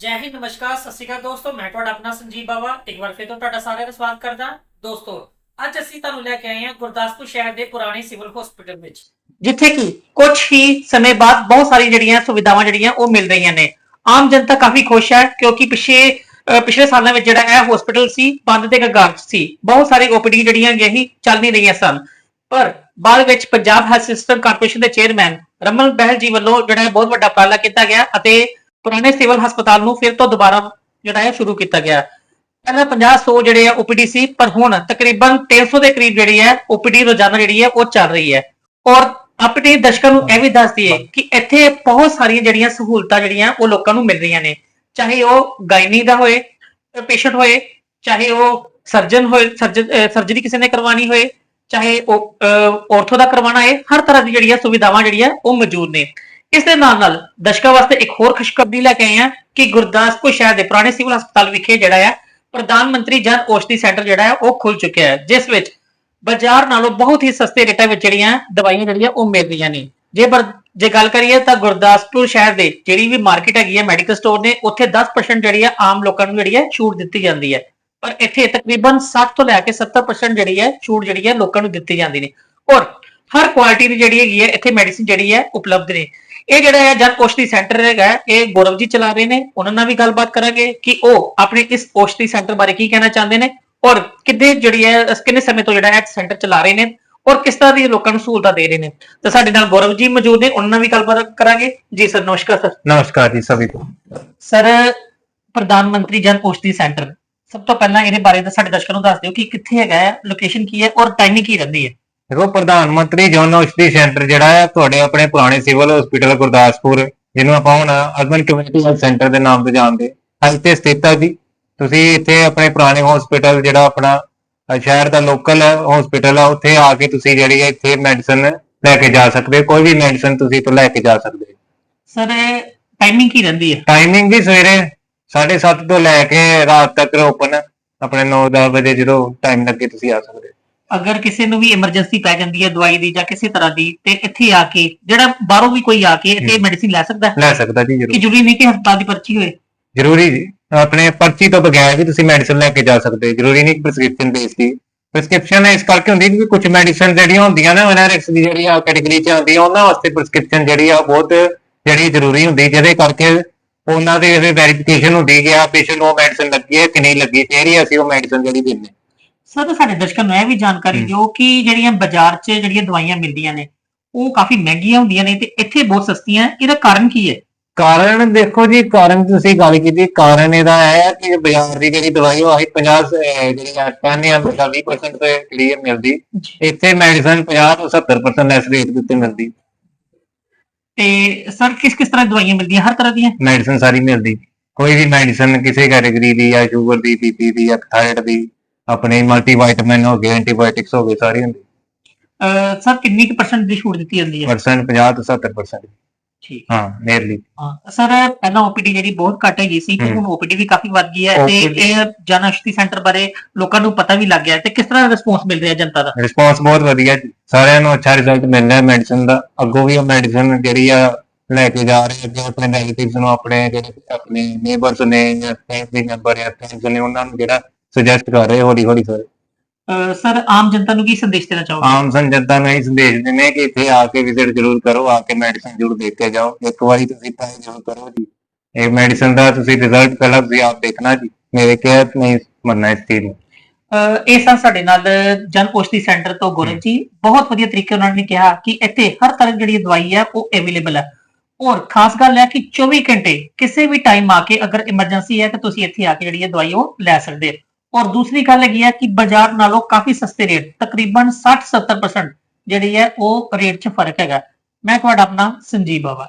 ਜੈ ਹਿੰਦ, ਨਮਸਕਾਰ, ਸਤਿ ਸ਼੍ਰੀ ਅਕਾਲ ਦੋਸਤੋ, ਮੈਂ ਤੁਹਾਡਾ ਆਪਣਾ ਸੰਜੀਵ ਬਾਵਾ। ਇੱਕ ਵਾਰ ਫਿਰ ਤੋਂ ਤੁਹਾਡਾ ਸਾਰਿਆਂ ਦਾ ਸਵਾਗਤ ਕਰਦਾ। ਦੋਸਤੋ, ਅੱਜ ਅਸੀਂ ਤੁਹਾਨੂੰ ਲੈ ਕੇ ਆਏ ਹਾਂ ਗੁਰਦਾਸਪੁਰ ਸ਼ਹਿਰ ਦੇ ਪੁਰਾਣੇ ਸਿਵਲ ਹਸਪੀਟਲ ਵਿੱਚ। ਜਿੱਥੇ ਕਿ ਕੁਝ ਹੀ ਸਮੇਂ ਬਾਅਦ ਬਹੁਤ ਸਾਰੀ ਜਿਹੜੀਆਂ ਸੁਵਿਧਾਵਾਂ ਜਿਹੜੀਆਂ ਉਹ ਮਿਲ ਰਹੀਆਂ ਨੇ। ਆਮ ਜਨਤਾ ਕਾਫੀ ਖੁਸ਼ ਹੈ, ਕਿਉਂਕਿ ਪਿਛੇ ਪਿਛਲੇ ਸਾਲਾਂ ਵਿੱਚ ਜਿਹੜਾ ਇਹ ਹਸਪੀਟਲ ਸੀ, ਬੰਦ ਦੇ ਕਗਾਰ 'ਚ ਸੀ। ਬਹੁਤ ਸਾਰੇ ਓਪੀਡੀ ਜਿਹੜੀਆਂ ਹੈਗੀਆਂ ਚੱਲ ਨਹੀਂ ਰਹੀਆਂ ਸਨ। ਪਰ ਬਾਅਦ ਵਿੱਚ ਪੰਜਾਬ ਹੈਲਥ ਸਿਸਟਮ ਕਾਰਪੋਰੇਸ਼ਨ ਦੇ ਚੇਅਰਮੈਨ ਰਮਨ ਬਹਿਲ ਜੀ ਵੱਲੋਂ ਜਿਹੜਾ ਬਹੁਤ ਵੱਡਾ ਉਪਰਾਲਾ ਕੀਤਾ ਗਿਆ ਅਤੇ ਪੁਰਾਣੇ ਸਿਵਲ ਹਸਪਤਾਲ ਨੂੰ ਫਿਰ ਤੋਂ ਦੁਬਾਰਾ ਜਿਹੜਾ ਹੈ ਸ਼ੁਰੂ ਕੀਤਾ ਗਿਆ। ਪਹਿਲਾਂ 50 100 ਜਿਹੜੇ ਆ OPD ਸੀ, ਪਰ ਹੁਣ ਤਕਰੀਬਨ 300 ਦੇ ਕਰੀਬ ਜਿਹੜੀ ਹੈ OPD ਰੋਜ਼ਾਨਾ ਜਿਹੜੀ ਹੈ ਉਹ ਚੱਲ ਰਹੀ ਹੈ। ਔਰ ਆਪਣੇ ਦਰਸ਼ਕਾਂ ਨੂੰ ਇਹ ਵੀ ਦੱਸ ਦਈਏ ਕਿ ਇੱਥੇ ਬਹੁਤ ਸਾਰੀਆਂ ਜਿਹੜੀਆਂ ਸਹੂਲਤਾਂ ਜਿਹੜੀਆਂ ਉਹ ਲੋਕਾਂ ਨੂੰ ਮਿਲ ਰਹੀਆਂ ਨੇ। ਚਾਹੇ ਉਹ ਗਾਇਨੀ ਦਾ ਹੋਏ, ਪੇਸ਼ੈਂਟ ਹੋਏ, ਚਾਹੇ ਉਹ ਸਰਜਨ ਹੋਏ ਸਰਜਰੀ ਕਿਸੇ ਨੇ ਕਰਵਾਣੀ ਹੋਏ, ਚਾਹੇ ਉਹ ਔਰਥੋ ਦਾ ਕਰਵਾਉਣਾ ਹੈ ਹਰ ਤਰ੍ਹਾਂ ਦੀ ਜਿਹੜੀਆਂ ਸੁਵਿਧਾਵਾਂ ਜਿਹੜੀਆਂ ਉਹ ਮੌਜੂਦ ਨੇ। ਇਸ ਦੇ ਨਾਲ ਨਾਲ ਦਰਸ਼ਕਾਂ ਵਾਸਤੇ ਇੱਕ ਹੋਰ ਖੁਸ਼ਖਬਰੀ ਲੈ ਕੇ ਆਏ ਹਾਂ ਕਿ ਗੁਰਦਾਸਪੁਰ ਸ਼ਹਿਰ ਦੇ ਪੁਰਾਣੇ ਸਿਵਲ ਹਸਪਤਾਲ ਵਿਖੇ ਜਿਹੜਾ ਹੈ ਪ੍ਰਧਾਨ ਮੰਤਰੀ ਜਨ ਔਸ਼ਧੀ ਸੈਂਟਰ ਜਿਹੜਾ ਹੈ ਉਹ ਖੁੱਲ ਚੁੱਕਿਆ ਹੈ, ਜਿਸ ਵਿੱਚ ਬਾਜ਼ਾਰ ਨਾਲੋਂ ਬਹੁਤ ਹੀ ਸਸਤੇ ਰੇਟਾਂ ਵਿੱਚ ਜਿਹੜੀਆਂ ਦਵਾਈਆਂ ਜਿਹੜੀਆਂ ਉਹ ਮਿਲ ਰਹੀਆਂ ਨੇ। ਜੇ ਪਰ ਜੇ ਗੱਲ ਕਰੀਏ ਤਾਂ ਗੁਰਦਾਸਪੁਰ ਸ਼ਹਿਰ ਦੇ ਜਿਹੜੀ ਵੀ ਮਾਰਕੀਟ ਹੈਗੀ ਹੈ ਮੈਡੀਕਲ ਸਟੋਰ ਨੇ, ਉੱਥੇ 10% ਜਿਹੜੀ ਹੈ ਆਮ ਲੋਕਾਂ ਨੂੰ ਜਿਹੜੀ ਹੈ ਛੂਟ ਦਿੱਤੀ ਜਾਂਦੀ ਹੈ। ਪਰ ਇੱਥੇ ਤਕਰੀਬਨ 60 ਤੋਂ ਲੈ ਕੇ 70% ਜਿਹੜੀ ਹੈ ਛੂਟ ਜਿਹੜੀ ਹੈ ਲੋਕਾਂ ਨੂੰ ਦਿੱਤੀ ਜਾਂਦੀ ਨੇ। ਔਰ ਹਰ ਕੁਆਲਿਟੀ ਦੀ ਜਿਹੜੀ ਹੈਗੀ ਹੈ ਇੱਥੇ ਮੈਡੀਸਿਨ ਜਿਹੜੀ ਹੈ ਉਪਲਬਧ ਨੇ। ਇਹ ਜਿਹੜਾ ਹੈ ਜਨ ਔਸ਼ਧੀ ਸੈਂਟਰ ਹੈਗਾ ਇਹ ਗੌਰਵ ਜੀ ਚਲਾ ਰਹੇ ਨੇ। ਉਹਨਾਂ ਨਾਲ ਵੀ ਗੱਲਬਾਤ ਕਰਾਂਗੇ ਕਿ ਉਹ ਆਪਣੇ ਇਸ ਔਸ਼ਧੀ ਸੈਂਟਰ ਬਾਰੇ ਕੀ ਕਹਿਣਾ ਚਾਹੁੰਦੇ ਨੇ ਔਰ ਕਿੰਨੇ ਜਿਹੜੀ ਹੈ ਕਿੰਨੇ ਸਮੇਂ ਤੋਂ ਜਿਹੜਾ ਹੈ ਸੈਂਟਰ ਚਲਾ ਰਹੇ ਨੇ ਔਰ ਕਿਸ ਤਰ੍ਹਾਂ ਦੀ ਲੋਕਾਂ ਨੂੰ ਸਹੂਲਤਾਂ ਦੇ ਰਹੇ ਨੇ। ਤਾਂ ਸਾਡੇ ਨਾਲ ਗੌਰਵ ਜੀ ਮੌਜੂਦ ਨੇ ਉਹਨਾਂ ਨਾਲ ਵੀ ਗੱਲਬਾਤ ਕਰਾਂਗੇ। ਜੀ ਸਰ ਨਮਸਕਾਰ ਸਰ। ਨਮਸਕਾਰ ਜੀ ਸਭ ਨੂੰ। ਸਰ ਪ੍ਰਧਾਨ ਮੰਤਰੀ ਜਨ ਔਸ਼ਧੀ ਸੈਂਟਰ ਸਭ ਤੋਂ ਪਹਿਲਾਂ ਇਹਦੇ ਬਾਰੇ ਸਾਡੇ ਦਰਸ਼ਕਾਂ ਨੂੰ ਦੱਸ ਦਿਓ ਕਿ ਕਿੱਥੇ ਹੈਗਾ ਹੈ ਲੋਕੇਸ਼ਨ ਕੀ ਹੈ ਔਰ ਟਾਈਮਿੰਗ ਕੀ ਰਹਿੰਦੀ ਹੈ। ਦੇਖੋ ਪ੍ਰਧਾਨ ਮੰਤਰੀ ਜਨ ਔਸ਼ਧੀ ਸੈਂਟਰ ਜਿਹੜਾ ਹੈ ਤੁਹਾਡੇ ਆਪਣੇ ਪੁਰਾਣੇ ਸਿਵਲ ਹਸਪੀਟਲ ਗੁਰਦਾਸਪੁਰ ਜਿਹਨੂੰ ਆਪਾਂ ਹੁਣ ਅਰਬਨ ਕਮਿਊਨਿਟੀ ਹੈਲਥ ਸੈਂਟਰ ਦੇ ਨਾਮ ਤੋਂ ਜਾਣਦੇ। ਹਾਂ ਇੱਥੇ ਸਥਿਤ ਹੈ ਜੀ। ਤੁਸੀਂ ਇੱਥੇ ਆਪਣੇ ਪੁਰਾਣੇ ਹਸਪੀਟਲ ਜਿਹੜਾ ਆਪਣਾ ਸ਼ਹਿਰ ਦਾ ਲੋਕਲ ਹਸਪੀਟਲ ਆ ਉੱਥੇ ਆ ਕੇ ਤੁਸੀਂ ਜਿਹੜੀ ਹੈ ਇੱਥੇ ਮੈਡੀਸਨ ਲੈ ਕੇ ਜਾ ਸਕਦੇ ਹੋ। ਕੋਈ ਵੀ ਮੈਡੀਸਨ ਤੁਸੀਂ ਤੋਂ ਲੈ ਕੇ ਜਾ ਸਕਦੇ ਹੋ। ਸਰ ਟਾਈਮਿੰਗ ਕੀ ਰਹਿੰਦੀ ਹੈ ਟਾਈਮਿੰਗ ਵੀ ਸਵੇਰੇ 7:30 ਤੋਂ ਲੈ ਕੇ ਰਾਤ ਤੱਕ ਓਪਨ ਆਪਣੇ 9-10 ਵਜੇ ਜਦੋਂ ਟਾਈਮ ਲੱਗੇ ਤੁਸੀਂ ਆ ਸਕਦੇ ਹੋ। ਅਗਰ ਕਿਸੇ ਨੂੰ ਵੀ ਐਮਰਜੈਂਸੀ ਪੈ ਜਾਂਦੀ ਹੈ ਦਵਾਈ ਦੀ ਜਾਂ ਕਿਸੇ ਤਰ੍ਹਾਂ ਦੀ ਤੇ ਇੱਥੇ ਆ ਕੇ ਜਿਹੜਾ ਬਾਹਰੋਂ ਵੀ ਕੋਈ ਆ ਕੇ ਇੱਥੇ। ਮੈਡੀਸਿਨ ਲੈ ਸਕਦਾ ਹੈ? ਲੈ ਸਕਦਾ ਜੀ ਜ਼ਰੂਰ। ਕਿ ਜ਼ਰੂਰੀ ਨਹੀਂ ਕਿ ਹਸਪਤਾਲ ਦੀ ਪਰਚੀ ਹੋਏ? ਜ਼ਰੂਰੀ ਜੀ। ਆਪਣੇ ਪਰਚੀ ਤੋਂ ਬਗੈਰ ਵੀ ਤੁਸੀਂ ਮੈਡੀਸਨ ਲੈ ਕੇ ਜਾ ਸਕਦੇ ਹੋ। ਜ਼ਰੂਰੀ ਨਹੀਂ ਕਿ ਪ੍ਰਸਕ੍ਰਿਪਸ਼ਨ ਬੇਸ ਦੀ। ਪ੍ਰਸਕ੍ਰਿਪਸ਼ਨ ਇਸ ਕਰਕੇ ਹੁੰਦੀ ਕਿ ਕੁਝ ਮੈਡੀਸਨ ਜਿਹੜੀਆਂ ਹੁੰਦੀਆਂ ਨਾ ਐਨਆਰਐਕਸ ਦੀ ਜਿਹੜੀ ਆ ਕੈਟਾਗਰੀ ਚ ਆਉਂਦੀ ਆ ਉਹਨਾਂ ਵਾਸਤੇ ਪ੍ਰਸਕ੍ਰਿਪਸ਼ਨ ਜਿਹੜੀ ਆ ਬਹੁਤ ਜਿਹੜੀ ਜ਼ਰੂਰੀ ਹੁੰਦੀ ਜਿਹਦੇ ਕਰਕੇ ਉਹਨਾਂ ਦੇ ਵੈਰੀਫਿਕੇਸ਼ਨ ਹੁੰਦੀ ਕਿ ਆ ਪੇਸ਼ੈਂਟ ਨੂੰ ਮੈਡੀਸਨ ਲੱਗੀ ਹੈ ਕਿ ਨਹੀਂ ਲੱਗੀ ਫਿਰ ਹੀ ਅਸੀਂ ਉਹ ਮੈਡੀਸਨ ਜਿਹੜੀ ਦਿੰਦੇ ਸਰ ਸਾਡੇ ਦਰਸ਼ਕਾਂ ਨੂੰ ਇਹ ਵੀ ਜਾਣਕਾਰੀ। ਦਿਓ ਕਿ ਜਿਹੜੀਆਂ ਬਾਜ਼ਾਰ 'ਚ ਜਿਹੜੀਆਂ ਦਵਾਈਆਂ ਮਿਲਦੀਆਂ ਨੇ ਉਹ ਕਾਫੀ ਮਹਿੰਗੀਆਂ ਹੁੰਦੀਆਂ ਨੇ ਤੇ ਇੱਥੇ ਬਹੁਤ ਸਸਤੀਆਂ। ਇਹਦਾ ਕਾਰਨ ਕੀ ਹੈ? ਕਾਰਨ ਦੇਖੋ ਜੀ ਕਾਰਨ ਤੁਸੀਂ ਗੱਲ ਕੀਤੀ ਕਾਰਨ ਇਹਦਾ ਇਹ ਹੈ ਕਿ ਬਾਜ਼ਾਰ ਦੀ ਜਿਹੜੀ ਦਵਾਈ ਉਹ ਆਹੀ 50 ਅਹ ਜਿਹੜੀ ਆ ਕਹਿੰਦੇ ਆ 20% ਤੇ ਕਲੀਅਰ ਮਿਲਦੀ। ਇੱਥੇ ਮੈਡੀਸਨ 50 ਤੋਂ 70% ਲੈਸ ਰੇਟ ਦੇ ਉੱਤੇ ਮਿਲਦੀ। ਤੇ ਸਰ ਕਿਸ ਕਿਸ ਤਰ੍ਹਾਂ ਦਵਾਈਆਂ ਮਿਲਦੀਆਂ? ਹਰ ਤਰ੍ਹਾਂ ਦੀਆਂ? ਮੈਡੀਸਨ ਸਾਰੀ ਮਿਲਦੀ। ਕੋਈ ਵੀ ਮੈਡੀਸਨ ਕਿਸੇ ਕੈਟਾਗਰੀ ਦੀ ਜਾਂ ਸ਼ੂਗਰ ਦੀ ਬੀਪੀ ਦੀ ਜਾਂ ਥਾਇਰਾਇਡ ਦੀ ਆਪਣੇ ਮਲਟੀਵਿਟਾਮਿਨ ਹੋ ਗਏ ਐਂਟੀਬਾਇਓਟਿਕਸ ਹੋ ਗਏ ਸਾਰੀ ਹੁੰਦੀ। ਸਰ ਕਿੰਨੀ ਕੁ ਪਰਸੈਂਟ ਦੀ ਛੂਟ ਦਿੱਤੀ ਜਾਂਦੀ ਹੈ? ਪਰਸੈਂਟ 50 ਤੋਂ 70% ਠੀਕ। ਹਾਂ ਨੀਅਰਲੀ ਹਾਂ ਸਰ ਪਹਿਲਾਂ ਓਪੀਡੀ ਜਿਹੜੀ ਬਹੁਤ ਘੱਟ ਹੈਗੀ ਸੀ ਤੇ। ਹੁਣ ਓਪੀਡੀ ਵੀ ਕਾਫੀ ਵੱਧ ਗਈ ਹੈ ਤੇ ਇਹ ਜਨ ਔਸ਼ਧੀ ਸੈਂਟਰ ਬਾਰੇ ਲੋਕਾਂ ਨੂੰ ਪਤਾ ਵੀ ਲੱਗ ਗਿਆ ਤੇ ਕਿਸ ਤਰ੍ਹਾਂ ਦਾ ਰਿਸਪੌਂਸ ਮਿਲ ਰਿਹਾ ਜਨਤਾ ਦਾ? ਰਿਸਪੌਂਸ ਬਹੁਤ ਵਧੀਆ ਜੀ। ਸਾਰਿਆਂ ਨੂੰ ਅੱਛਾ ਰਿਜ਼ਲਟ ਮਿਲ ਰਿਹਾ ਮੈਡੀਸਨ ਦਾ। ਅੱਗੋਂ ਵੀ ਉਹ ਮੈਡੀਸਨ ਜਿਹੜੀ ਆ ਲੈ ਕੇ ਜਾ ਰਹੇ ਅੱਗੇ ਆਪਣੇ ਰਿਲੇਟਿਵਸ ਨੂੰ ਆਪਣੇ ਜਿਹੜੇ ਆਪਣੇ ਨੇਬਰਸ ਨੇ ਜਾਂ ਫੈਮਿਲੀ ਮੈਂਬਰ ਜਾਂ ਫਰੈਂਡਸ ਨੇ ਉਹਨਾਂ ਨੂੰ ਜਿਹੜਾ ਸੁਜੈਸਟ ਕਰ ਰਹੇ ਹੌਲੀ ਹੌਲੀ ਸਾਰੇ। ਸਰ ਆਮ ਜਨਤਾ ਨੂੰ ਕੀ ਸੰਦੇਸ਼ ਦੇਣਾ ਚਾਹੋਗੇ? ਆਮ ਸੰਜਨਤਾ ਨੂੰ ਇਹ ਸੰਦੇਸ਼ ਦਿੰਦੇ ਹਾਂ ਕਿ ਇੱਥੇ ਆ ਕੇ ਵਿਜ਼ਿਟ ਜ਼ਰੂਰ ਕਰੋ ਆ ਕੇ ਮੈਡੀਸਨ ਜ਼ਰੂਰ ਦੇਖ ਕੇ ਜਾਓ। ਇੱਕ ਵਾਰੀ ਤੁਸੀਂ ਟਰਾਈ ਜ਼ਰੂਰ ਕਰੋ ਜੀ। ਇਹ ਮੈਡੀਸਨ ਦਾ ਤੁਸੀਂ ਰਿਜ਼ਲਟ ਪਹਿਲਾਂ ਤੁਸੀਂ ਆਪ ਦੇਖਣਾ ਜੀ। ਮੇਰੇ ਕਹਿ ਨਹੀਂ ਮੰਨਣਾ ਇਸ ਚੀਜ਼ ਨੂੰ। ਅਹ ਇਹ ਸਨ ਸਾਡੇ ਨਾਲ ਜਨ ਔਸ਼ਧੀ ਸੈਂਟਰ ਤੋਂ ਗੌਰਵ ਜੀ ਬਹੁਤ ਵਧੀਆ ਤਰੀਕੇ ਉਹਨਾਂ ਨੇ ਕਿਹਾ ਕਿ ਇੱਥੇ ਹਰ ਤਰ੍ਹਾਂ ਦੀ ਜਿਹੜੀ ਦਵਾਈ ਹੈ ਉਹ ਅਵੇਲੇਬਲ ਹੈ। ਔਰ ਖਾਸ ਗੱਲ ਹੈ ਕਿ 24 ਘੰਟੇ ਕਿਸੇ ਵੀ ਟਾਈਮ ਆ ਕੇ ਅਗਰ ਐਮਰਜੈਂਸੀ ਹੈ ਤਾਂ ਤੁਸੀਂ ਇੱਥੇ ਆ ਕੇ ਜਿਹੜੀ ਹੈ ਦਵਾਈ ਉਹ ਲੈ ਸਕਦੇ ਹੋ। ਔਰ ਦੂਸਰੀ ਗੱਲ ਹੈਗੀ ਹੈ ਕਿ ਬਾਜ਼ਾਰ ਨਾਲੋਂ ਕਾਫੀ ਸਸਤੇ ਰੇਟ ਤਕਰੀਬਨ 60-70% ਜਿਹੜੀ ਹੈ ਉਹ ਰੇਟ 'ਚ ਫ਼ਰਕ ਹੈਗਾ। ਮੈਂ ਤੁਹਾਡਾ ਆਪਣਾ ਸੰਜੀਵ ਬਾਵਾ।